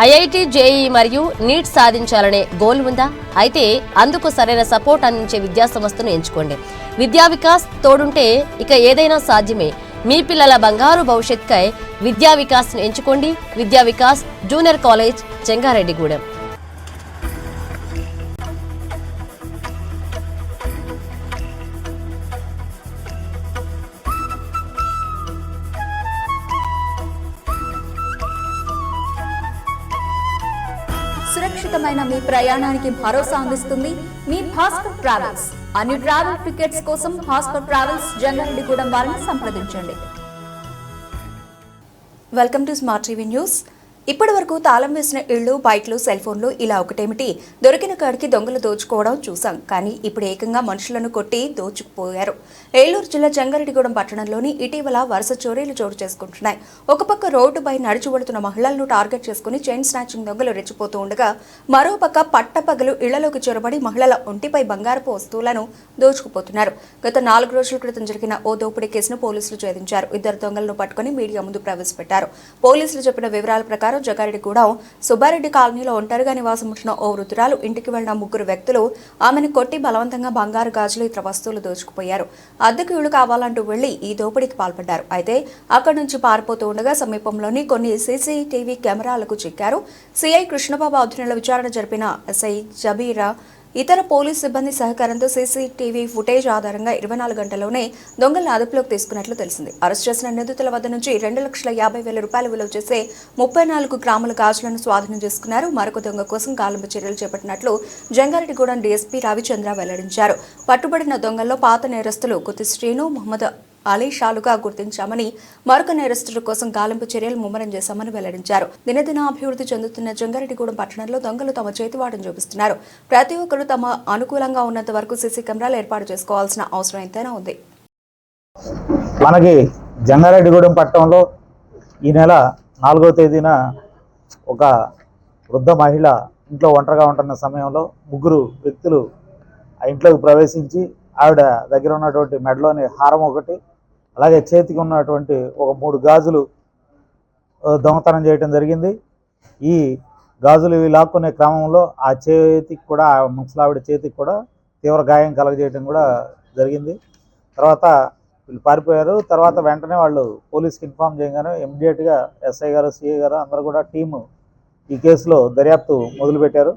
IIT JEE మరియు NEET సాధించాలనే goal ఉందా? అయితే అందుకు సరైన సపోర్ట్ అందించే విద్యాసంస్థను ఎంచుకోండి. విద్యా వికాస్ తోడుంటే ఇక ఏదైనా సాధ్యమే. మీ పిల్లల బంగారు భవిష్యత్కై విద్యా వికాస్ను ఎంచుకోండి. విద్యా వికాస్ జూనియర్ కాలేజ్ చెంగారెడ్డిగూడెం. సురక్షితమైన మీ ప్రయాణానికి భరోసా అందిస్తుంది మీ భాస్కర్ ట్రావెల్స్. అన్ని ట్రావెల్ టికెట్స్ కోసం భాస్కర్ ట్రావెల్స్ జంగారెడ్డిగూడెం వారిని సంప్రదించండి. Welcome to smart TV news ఇప్పటి వరకు తాళం వేసిన ఇళ్ళు బైక్లు సెల్ ఫోన్లు ఇలా ఒకటేమిటి? దొరికిన కాడికి దొంగలు దోచుకోవడం చూసాం కానీ ఇప్పుడు ఏకంగా మనుషులను కొట్టి దోచుకుపోయారు. ఏలూరు జిల్లా జంగారెడ్డిగూడెం పట్టణంలోని ఇటీవల వరుస చోరీలు చోటు చేసుకుంటున్నాయి. ఒక పక్క రోడ్డుపై నడిచి వెళుతున్న మహిళలను టార్గెట్ చేసుకుని చైన్ స్నాచింగ్ దొంగలు రెచ్చిపోతూ ఉండగా మరోపక్క పట్టపగలు ఇళ్ళలోకి చొరబడి మహిళల ఒంటిపై బంగారపు వస్తువులను దోచుకుపోతున్నారు. గత నాలుగు రోజుల క్రితం జరిగిన ఓ దోపిడీ కేసును పోలీసులు ఛేదించారు. ఇద్దరు దొంగలను పట్టుకుని మీడియా ముందు ప్రవేశపెట్టారు. పోలీసులు చెప్పిన వివరాల ప్రకారం జగారెడ్డిగూడెం సుబ్బారెడ్డి కాలనీలో ఒంటరిగా నివాసం ఉంచిన ఓ వృద్ధురాలు ఇంటికి వెళ్ళిన ముగ్గురు వ్యక్తులు ఆమెను కొట్టి బలవంతంగా బంగారు గాజులు ఇతర వస్తువులు దోచుకుపోయారు. అద్దెకు ఇళ్ళు కావాలంటూ వెళ్ళి ఈ దోపిడీకి పాల్పడ్డారు. అయితే అక్కడి నుంచి పారిపోతూ ఉండగా సమీపంలోని కొన్ని సీసీటీవీ కెమెరాలకు చిక్కారు. సిఐ కృష్ణబాబు ఆధ్వర్యంలో విచారణ జరిపిన ఎస్ఐ జబీరా ఇతర పోలీస్ సిబ్బంది సహకారంతో సీసీటీవీ ఫుటేజ్ ఆధారంగా ఇరవై నాలుగు గంటల్లోనే దొంగలను అదుపులోకి తీసుకున్నట్లు తెలిసింది. అరెస్ట్ చేసిన నిందితుల వద్ద నుంచి రెండు లక్షల యాభై వేల రూపాయలు విలువ చేసే ముప్పై నాలుగు గ్రాముల గాజులను స్వాధీనం చేసుకున్నారు. మరొక దొంగ కోసం గాలింపు చర్యలు చేపట్టినట్లు జంగారెడ్డిగూడెం డీఎస్పీ రవిచంద్ర వెల్లడించారు. పట్టుబడిన దొంగల్లో పాత నేరస్తులు కుతి శ్రీను మహమ్మద్ అలీ గుర్తించామని మరొక నేరస్తుల కోసం గాలింపు చర్యలు ముమ్మరం చేశామని వెల్లడించారు. దినదిన అభివృద్ధి చెందుతున్న జంగారెడ్డిగూడెం పట్టణంలో దొంగలు తమ చేతివాటం చూపిస్తున్నారు. ప్రతి ఒక్కరూ తమ అనుకూలంగా ఉన్నంత వరకు సీసీ కెమెరాలు ఏర్పాటు చేసుకోవాల్సిన అవసరం ఎంతైనా ఉంది. మనకి జంగారెడ్డిగూడెం పట్టణంలో ఈ నెల నాలుగో తేదీన ఒక వృద్ధ మహిళ ఇంట్లో ఒంటరిగా ఉంటున్న సమయంలో ముగ్గురు వ్యక్తులు ఆ ఇంట్లోకి ప్రవేశించి ఆవిడ దగ్గర ఉన్నటువంటి మెడలోని హారం ఒకటి అలాగే చేతికి ఉన్నటువంటి ఒక మూడు గాజులు దొంగతనం చేయటం జరిగింది. ఈ గాజులు ఇవి లాక్కునే క్రమంలో ఆ చేతికి కూడా ఆ ముసలావిడ చేతికి కూడా తీవ్ర గాయం కలగజేయటం కూడా జరిగింది. తర్వాత వీళ్ళు పారిపోయారు. తర్వాత వెంటనే వాళ్ళు పోలీస్కి ఇన్ఫామ్ చేయగానే ఇమ్మీడియట్గా ఎస్ఐ గారు సిఐ గారు అందరూ కూడా టీము ఈ కేసులో దర్యాప్తు మొదలుపెట్టారు.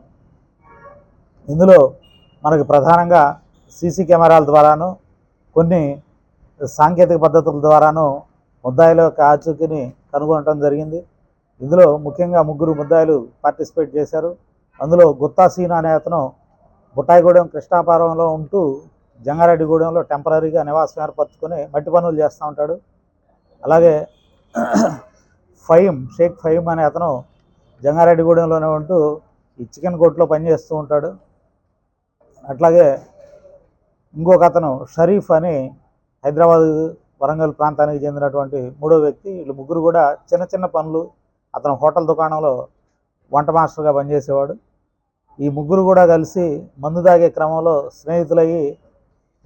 ఇందులో మనకి ప్రధానంగా సీసీ కెమెరాల ద్వారాను కొన్ని సాంకేతిక పద్ధతుల ద్వారాను ముద్దాయిల యొక్క ఆచూకీని కనుగొనడం జరిగింది. ఇందులో ముఖ్యంగా ముగ్గురు ముద్దాయిలు పార్టిసిపేట్ చేశారు. అందులో గుత్తా సీన్ అనే అతను బుట్టాయిగూడెం కృష్ణాపురంలో ఉంటూ జంగారెడ్డిగూడెంలో టెంపరీగా నివాసం ఏర్పరచుకొని మట్టి పనులు చేస్తూ ఉంటాడు. అలాగే ఫైమ్ షేక్ ఫైమ్ అనే అతను జంగారెడ్డిగూడెంలోనే ఉంటూ ఈ చికెన్ కోట్లో పనిచేస్తూ ఉంటాడు. అట్లాగే ఇంకొక అతను షరీఫ్ అని హైదరాబాద్ వరంగల్ ప్రాంతానికి చెందినటువంటి మూడో వ్యక్తి వీళ్ళు ముగ్గురు కూడా చిన్న చిన్న పనులు. అతను హోటల్ దుకాణంలో వంట మాస్టర్గా పనిచేసేవాడు. ఈ ముగ్గురు కూడా కలిసి మందు తాగే క్రమంలో స్నేహితులయ్యి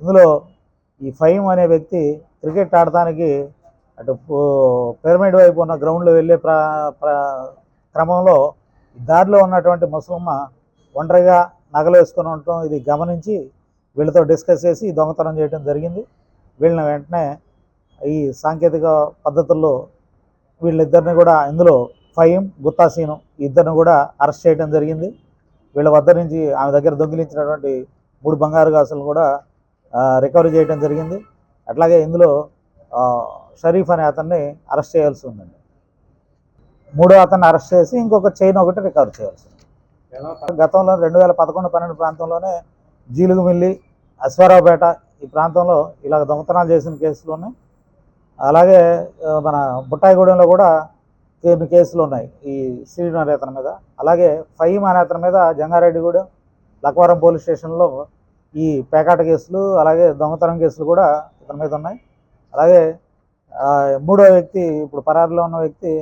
ఇందులో ఈ ఫైమ్ అనే వ్యక్తి క్రికెట్ ఆడటానికి అటు పిరమిడ్ వైపు ఉన్న గ్రౌండ్లో వెళ్ళే ప్రా ప్రా క్రమంలో దారిలో ఉన్నటువంటి ముసలమ్మ ఒంటరిగా నగలు వేసుకొని ఉండటం ఇది గమనించి వీళ్ళతో డిస్కస్ చేసి దొంగతనం చేయడం జరిగింది. వీళ్ళని వెంటనే ఈ సాంకేతిక పద్ధతుల్లో వీళ్ళిద్దరిని కూడా ఇందులో ఫైమ్ గుత్తాసీను ఇద్దరిని కూడా అరెస్ట్ చేయడం జరిగింది. వీళ్ళ వద్ద నుంచి ఆమె దగ్గర దొంగిలించినటువంటి మూడు బంగారు గాసులను కూడా రికవరీ చేయడం జరిగింది. అట్లాగే ఇందులో షరీఫ్ అనే అతన్ని అరెస్ట్ చేయాల్సి ఉందండి. మూడో అతన్ని అరెస్ట్ చేసి ఇంకొక చైన్ ఒకటి రికవర్ చేయాల్సి ఉంది. గతంలో రెండు వేల పదకొండు పన్నెండు ప్రాంతంలోనే జీలుగుమిల్లి అశ్వారావుపేట ఈ ప్రాంతంలో ఇలా దొంగతనాలు చేసిన కేసులు ఉన్నాయి అలాగే మన బుట్టాయిగూడెంలో కూడా కొన్ని కేసులు ఉన్నాయి ఈ శ్రీను అనే అతని మీద. అలాగే ఫహీమ్ అనే అతని మీద జంగారెడ్డిగూడెం లక్వరం పోలీస్ స్టేషన్లో ఈ పేకాట కేసులు అలాగే దొంగతనం కేసులు కూడా ఇతని మీద ఉన్నాయి. అలాగే మూడో వ్యక్తి ఇప్పుడు పరారులో ఉన్న వ్యక్తి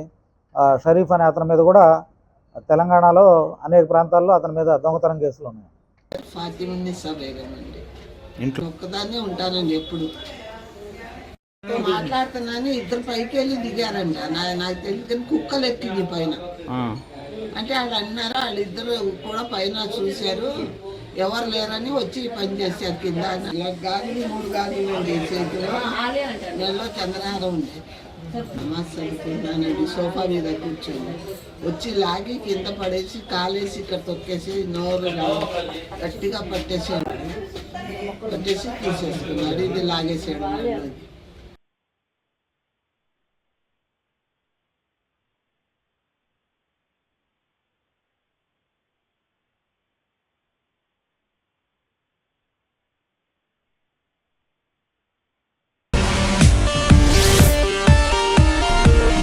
షరీఫ్ అనే అతని మీద కూడా తెలంగాణలో అనేక ప్రాంతాల్లో అతని మీద దొంగతనం కేసులు ఉన్నాయి. ఇంట్లో. ఒక్కదాన్నే ఉంటానండి ఎప్పుడు. మాట్లాడుతున్నాను ఇద్దరు పైకి వెళ్ళి దిగారంట. నాకు తెలియదు కుక్కలు ఎక్కింది పైన. అంటే వాళ్ళు అన్నారు వాళ్ళిద్దరు కూడా పైన చూశారు. ఎవరు లేరని వచ్చి పని చేశారు కింద. గాజులు మూడు గాజులు ఉండే చేతిలో. నెలలో చంద్రహారం ఉంది. నమాజ్ చదువుకున్నానండి సోఫా మీద కూర్చొని. వచ్చి లాగి కింద పడేసి కాలేసి ఇక్కడ తొక్కేసి నోరు గట్టిగా તો તે શું પ્રોસેસ તમારી રીતે લાગે છે